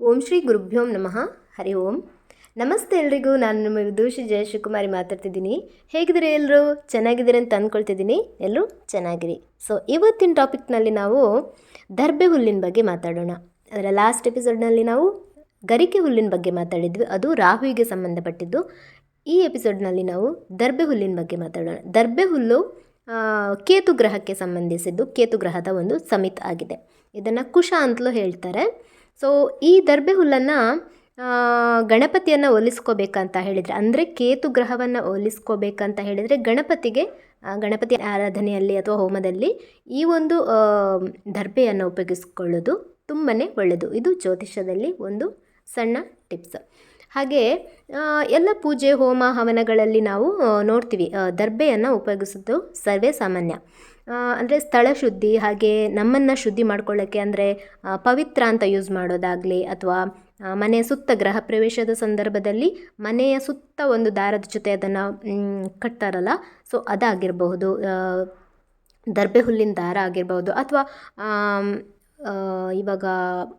ಓಂ ಶ್ರೀ ಗುರುಭ್ಯೋಂ ನಮಃ. ಹರಿ ಓಂ. ನಮಸ್ತೆ ಎಲ್ರಿಗೂ, ನಾನು ನಿಮ್ಮ ವಿದೂಷಿ ಜಯಶಿವಕುಮಾರಿ ಮಾತಾಡ್ತಿದ್ದೀನಿ. ಹೇಗಿದ್ರೆ ಎಲ್ಲರೂ ಚೆನ್ನಾಗಿದ್ದೀರಿ ಅಂತ ಅಂದ್ಕೊಳ್ತಿದ್ದೀನಿ. ಎಲ್ಲರೂ ಚೆನ್ನಾಗಿರಿ. ಸೊ ಇವತ್ತಿನ ಟಾಪಿಕ್ನಲ್ಲಿ ನಾವು ದರ್ಬೆ ಹುಲ್ಲಿನ ಬಗ್ಗೆ ಮಾತಾಡೋಣ. ಅದರ ಲಾಸ್ಟ್ ಎಪಿಸೋಡ್ನಲ್ಲಿ ನಾವು ಗರಿಕೆ ಹುಲ್ಲಿನ ಬಗ್ಗೆ ಮಾತಾಡಿದ್ವಿ. ಅದು ರಾಹುವಿಗೆ ಸಂಬಂಧಪಟ್ಟಿದ್ದು. ಈ ಎಪಿಸೋಡ್ನಲ್ಲಿ ನಾವು ದರ್ಬೆ ಹುಲ್ಲಿನ ಬಗ್ಗೆ ಮಾತಾಡೋಣ. ದರ್ಬೆ ಹುಲ್ಲು ಕೇತು ಗ್ರಹಕ್ಕೆ ಸಂಬಂಧಿಸಿದ್ದು. ಕೇತು ಗ್ರಹದ ಒಂದು ಸಮಿತ್ ಆಗಿದೆ. ಇದನ್ನು ಕುಶ ಅಂತಲೂ ಹೇಳ್ತಾರೆ. ಸೊ ಈ ದರ್ಬೆ ಹುಲ್ಲನ್ನು ಗಣಪತಿಯನ್ನು ಹೋಲಿಸ್ಕೋಬೇಕಂತ ಹೇಳಿದರೆ, ಅಂದರೆ ಕೇತು ಗ್ರಹವನ್ನು ಹೋಲಿಸ್ಕೋಬೇಕಂತ ಹೇಳಿದರೆ ಗಣಪತಿಗೆ ಗಣಪತಿ ಆರಾಧನೆಯಲ್ಲಿ ಅಥವಾ ಹೋಮದಲ್ಲಿ ಈ ಒಂದು ದರ್ಬೆಯನ್ನು ಉಪಯೋಗಿಸ್ಕೊಳ್ಳೋದು ತುಂಬಾ ಒಳ್ಳೆಯದು ಇದು ಜ್ಯೋತಿಷ್ಯದಲ್ಲಿ ಒಂದು ಸಣ್ಣ ಟಿಪ್ಸ್. ಹಾಗೆ ಎಲ್ಲ ಪೂಜೆ, ಹೋಮ, ಹವನಗಳಲ್ಲಿ ನಾವು ನೋಡ್ತೀವಿ. ದರ್ಬೆಯನ್ನು ಉಪಯೋಗಿಸೋದು ಸರ್ವೇ ಸಾಮಾನ್ಯ. ಅಂದರೆ ಸ್ಥಳ ಶುದ್ಧಿ, ಹಾಗೆ ನಮ್ಮನ್ನು ಶುದ್ಧಿ ಮಾಡ್ಕೊಳ್ಳೋಕ್ಕೆ ಅಂದರೆ ಪವಿತ್ರ ಅಂತ ಯೂಸ್ ಮಾಡೋದಾಗಲಿ ಅಥವಾ ಮನೆಯ ಸುತ್ತ ಗೃಹ ಪ್ರವೇಶದ ಸಂದರ್ಭದಲ್ಲಿ ಮನೆಯ ಸುತ್ತ ಒಂದು ದಾರದ ಜೊತೆ ಅದನ್ನು ಕಟ್ತಾರಲ್ಲ ಸೊ ಅದಾಗಿರಬಹುದು. ದರ್ಬೆ ಹುಲ್ಲಿನ ದಾರ ಆಗಿರ್ಬೋದು ಅಥವಾ ಇವಾಗ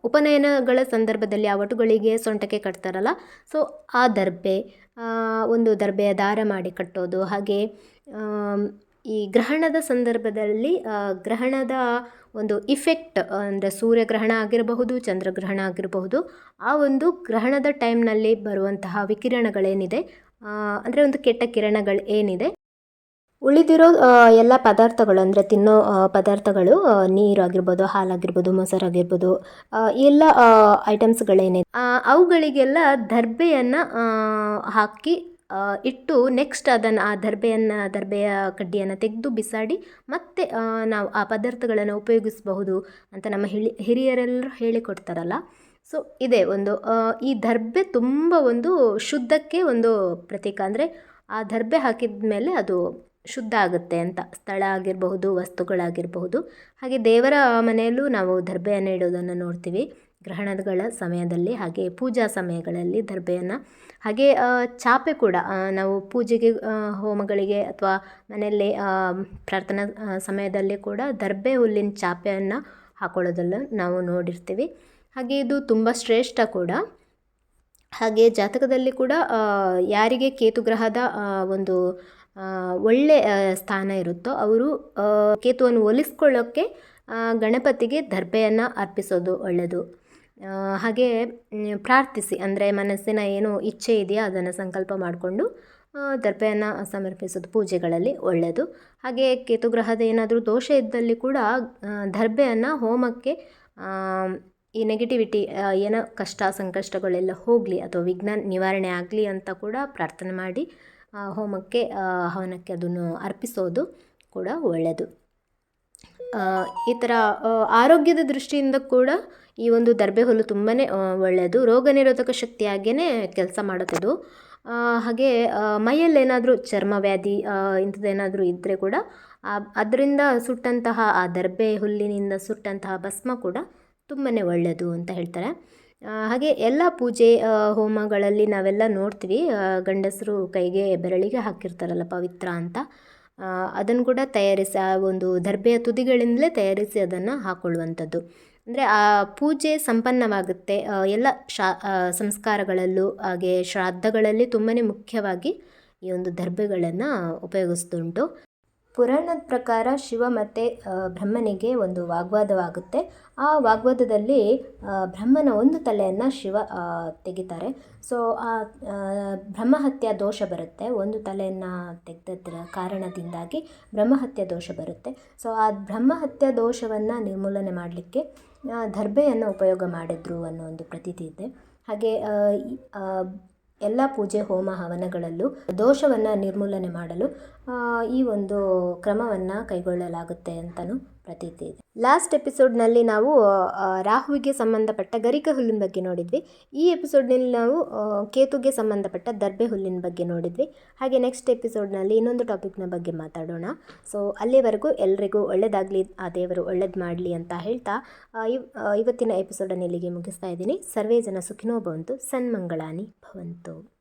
ಉಪನಯನಗಳ ಸಂದರ್ಭದಲ್ಲಿ ಆ ವಟುಗಳಿಗೆ ಸೊಂಟಕ್ಕೆ ಕಟ್ತಾರಲ್ಲ? ಸೊ ಆ ದರ್ಬೆ ಒಂದು ದರ್ಬೆಯ ದಾರ ಮಾಡಿ ಕಟ್ಟೋದು, ಹಾಗೆ ಈ ಗ್ರಹಣದ ಸಂದರ್ಭದಲ್ಲಿ ಗ್ರಹಣದ ಒಂದು ಇಫೆಕ್ಟ್ ಅಂದರೆ ಸೂರ್ಯಗ್ರಹಣ ಆಗಿರಬಹುದು, ಚಂದ್ರಗ್ರಹಣ ಆಗಿರಬಹುದು, ಆ ಒಂದು ಗ್ರಹಣದ ಟೈಮ್ನಲ್ಲಿ ಬರುವಂತಹ ವಿಕಿರಣಗಳೇನಿದೆ? ಅಂದರೆ ಒಂದು ಕೆಟ್ಟ ಕಿರಣಗಳು ಏನಿದೆ ಉಳಿದಿರೋ ಎಲ್ಲ ಪದಾರ್ಥಗಳು ಅಂದರೆ ತಿನ್ನೋ ಪದಾರ್ಥಗಳು ನೀರು ಆಗಿರ್ಬೋದು ಹಾಲಾಗಿರ್ಬೋದು ಮೊಸರಾಗಿರ್ಬೋದು ಎಲ್ಲ ಐಟಮ್ಸ್ಗಳೇನಿದೆ. ಅವುಗಳಿಗೆಲ್ಲ ದರ್ಬೆಯನ್ನು ಹಾಕಿ ಇಟ್ಟು ನೆಕ್ಸ್ಟ್ ಅದನ್ನು, ಆ ದರ್ಬೆಯನ್ನು, ದರ್ಬೆಯ ಕಡ್ಡಿಯನ್ನು ತೆಗೆದು ಬಿಸಾಡಿ ಮತ್ತೆ ನಾವು ಆ ಪದಾರ್ಥಗಳನ್ನು ಉಪಯೋಗಿಸಬಹುದು ಅಂತ ನಮ್ಮ ಹಿಳಿ, ಹಿರಿಯರೆಲ್ಲರೂ ಹೇಳಿಕೊಡ್ತಾರಲ್ಲ. ಸೊ, ಇದೆ ಒಂದು ಈ ದರ್ಬೆ ತುಂಬ ಒಂದು ಶುದ್ಧಕ್ಕೆ ಒಂದು ಪ್ರತೀಕ ಅಂದರೆ ಆ ದರ್ಬೆ ಹಾಕಿದ ಮೇಲೆ ಅದು ಶುದ್ಧ ಆಗುತ್ತೆ ಅಂತ, ಸ್ಥಳ ಆಗಿರಬಹುದು, ವಸ್ತುಗಳಾಗಿರಬಹುದು. ಹಾಗೆ ದೇವರ ಮನೆಯಲ್ಲೂ ನಾವು ದರ್ಬೆಯನ್ನು ಇಡೋದನ್ನು ನೋಡ್ತೀವಿ. ಗ್ರಹಣಗಳ ಸಮಯದಲ್ಲಿ, ಹಾಗೆ ಪೂಜಾ ಸಮಯಗಳಲ್ಲಿ ದರ್ಬೆಯನ್ನು ಹಾಗೆ ಚಾಪೆ ಕೂಡ ನಾವು ಪೂಜೆಗೆ ಹೋಮಗಳಿಗೆ ಅಥವಾ ಮನೆಯಲ್ಲಿ ಪ್ರಾರ್ಥನಾ ಸಮಯದಲ್ಲಿ ಕೂಡ ದರ್ಬೆ ಹುಲ್ಲಿನ ಚಾಪೆಯನ್ನು ಹಾಕೊಳ್ಳೋದನ್ನು ನಾವು ನೋಡಿರ್ತೀವಿ. ಹಾಗೆ ಇದು ತುಂಬ ಶ್ರೇಷ್ಠ ಕೂಡ. ಹಾಗೆ ಜಾತಕದಲ್ಲಿ ಕೂಡ ಯಾರಿಗೆ ಕೇತುಗ್ರಹದ ಒಂದು ಒಳ್ಳೆ ಸ್ಥಾನ ಇರುತ್ತೋ ಅವರು ಕೇತುವನ್ನು ಒಲಿಸ್ಕೊಳ್ಳೋಕ್ಕೆ ಗಣಪತಿಗೆ ದರ್ಬೆಯನ್ನು ಅರ್ಪಿಸೋದು ಒಳ್ಳೆಯದು ಹಾಗೆ ಪ್ರಾರ್ಥಿಸಿ, ಅಂದರೆ ಮನಸ್ಸಿನ ಏನು ಇಚ್ಛೆ ಇದೆಯಾ ಅದನ್ನು ಸಂಕಲ್ಪ ಮಾಡಿಕೊಂಡು ದರ್ಬೆಯನ್ನು ಸಮರ್ಪಿಸೋದು ಪೂಜೆಗಳಲ್ಲಿ ಒಳ್ಳೆಯದು ಹಾಗೆ ಕೇತುಗ್ರಹದ ಏನಾದರೂ ದೋಷ ಇದ್ದಲ್ಲಿ ಕೂಡ ದರ್ಬೆಯನ್ನು ಹೋಮಕ್ಕೆ ಈ ನೆಗೆಟಿವಿಟಿ ಏನೋ ಕಷ್ಟ, ಸಂಕಷ್ಟಗಳೆಲ್ಲ ಹೋಗಲಿ ಅಥವಾ ವಿಘ್ನ ನಿವಾರಣೆ ಆಗಲಿ ಅಂತ ಕೂಡ ಪ್ರಾರ್ಥನೆ ಮಾಡಿ ಹೋಮಕ್ಕೆ ಆ, ಹವನಕ್ಕೆ ಅದನ್ನು ಅರ್ಪಿಸೋದು ಕೂಡ ಒಳ್ಳೆಯದು ಈ ಥರ ಆರೋಗ್ಯದ ದೃಷ್ಟಿಯಿಂದ ಕೂಡ ಈ ಒಂದು ದರ್ಬೆ ಹುಲ್ಲು ತುಂಬಾ ಒಳ್ಳೆಯದು ರೋಗ ನಿರೋಧಕ ಶಕ್ತಿಯಾಗಿಯೇ ಕೆಲಸ ಮಾಡುತ್ತದು ಹಾಗೆ ಮೈಯಲ್ಲಿ ಮೈಯಲ್ಲೇನಾದರೂ ಚರ್ಮ ವ್ಯಾಧಿ ಇಂಥದ್ದೇನಾದರೂ ಇದ್ದರೆ ಕೂಡ ಅದರಿಂದ ಸುಟ್ಟಂತಹ ಆ ದರ್ಬೆ ಹುಲ್ಲಿನಿಂದ ಸುಟ್ಟಂತಹ ಭಸ್ಮ ಕೂಡ ತುಂಬಾ ಒಳ್ಳೆಯದು ಅಂತ ಹೇಳ್ತಾರೆ. ಹಾಗೆ ಎಲ್ಲ ಪೂಜೆ ಹೋಮಗಳಲ್ಲಿ ನಾವೆಲ್ಲ ನೋಡ್ತೀವಿ. ಗಂಡಸರು ಕೈಗೆ ಬೆರಳಿಗೆ ಹಾಕಿರ್ತಾರಲ್ಲ ಪವಿತ್ರ ಅಂತ. ಅದನ್ನು ಕೂಡ ತಯಾರಿಸಿ, ಆ ಒಂದು ದರ್ಬೆಯ ತುದಿಗಳಿಂದಲೇ ತಯಾರಿಸಿ ಅದನ್ನು ಹಾಕೊಳ್ಳುವಂಥದ್ದು. ಅಂದರೆ ಆ ಪೂಜೆ ಸಂಪನ್ನವಾಗುತ್ತೆ. ಎಲ್ಲ ಶಾ ಸಂಸ್ಕಾರಗಳಲ್ಲೂ, ಹಾಗೆ ಶ್ರಾದ್ದಗಳಲ್ಲಿ ತುಂಬಾ ಮುಖ್ಯವಾಗಿ ಈ ಒಂದು ದರ್ಬೆಗಳನ್ನು ಉಪಯೋಗಿಸ್ದುಂಟು. ಪುರಾಣದ ಪ್ರಕಾರ ಶಿವ ಮತ್ತು ಬ್ರಹ್ಮನಿಗೆ ಒಂದು ವಾಗ್ವಾದವಾಗುತ್ತೆ. ಆ ವಾಗ್ವಾದದಲ್ಲಿ ಬ್ರಹ್ಮನ ಒಂದು ತಲೆಯನ್ನು ಶಿವ ತೆಗಿತಾರೆ. ಸೊ ಆ ಬ್ರಹ್ಮಹತ್ಯೆ ದೋಷ ಬರುತ್ತೆ. ಒಂದು ತಲೆಯನ್ನು ತೆಗೆದದ್ರ ಕಾರಣದಿಂದಾಗಿ ಬ್ರಹ್ಮಹತ್ಯ ದೋಷ ಬರುತ್ತೆ. ಸೊ ಆ ಬ್ರಹ್ಮಹತ್ಯ ದೋಷವನ್ನು ನಿರ್ಮೂಲನೆ ಮಾಡಲಿಕ್ಕೆ ದರ್ಬೆಯನ್ನು ಉಪಯೋಗ ಮಾಡಿದ್ರು ಅನ್ನೋ ಒಂದು ಪ್ರತೀತಿ ಇದೆ. ಹಾಗೆ ಎಲ್ಲ ಪೂಜೆ ಹೋಮ ಹವನಗಳಲ್ಲೂ ದೋಷವನ್ನು ನಿರ್ಮೂಲನೆ ಮಾಡಲು ಈ ಒಂದು ಕ್ರಮವನ್ನು ಕೈಗೊಳ್ಳಲಾಗುತ್ತೆ ಅಂತಲೂ ಪ್ರತೀತಿ ಇದೆ. ಲಾಸ್ಟ್ ಎಪಿಸೋಡ್ನಲ್ಲಿ ನಾವು ರಾಹುವಿಗೆ ಸಂಬಂಧಪಟ್ಟ ಗರಿಕ ಹುಲ್ಲಿನ ಬಗ್ಗೆ ನೋಡಿದ್ವಿ. ಈ ಎಪಿಸೋಡ್ನಲ್ಲಿ ನಾವು ಕೇತುಗೆ ಸಂಬಂಧಪಟ್ಟ ದರ್ಬೆ ಹುಲ್ಲಿನ ಬಗ್ಗೆ ನೋಡಿದ್ವಿ. ಹಾಗೆ ನೆಕ್ಸ್ಟ್ ಎಪಿಸೋಡ್ನಲ್ಲಿ ಇನ್ನೊಂದು ಟಾಪಿಕ್ನ ಬಗ್ಗೆ ಮಾತಾಡೋಣ. ಸೊ ಅಲ್ಲಿವರೆಗೂ ಎಲ್ರಿಗೂ ಒಳ್ಳೆಯದಾಗಲಿ ಆ ದೇವರು ಒಳ್ಳೇದು ಮಾಡಲಿ ಅಂತ ಹೇಳ್ತಾ ಇವತ್ತಿನ ಎಪಿಸೋಡನ್ನು ಇಲ್ಲಿಗೆ ಮುಗಿಸ್ತಾ ಇದ್ದೀನಿ. ಸರ್ವೇ ಜನ ಸುಖಿನೋ ಭವಂತು, ಸನ್ಮಂಗಳಾನಿ ಭವಂತು.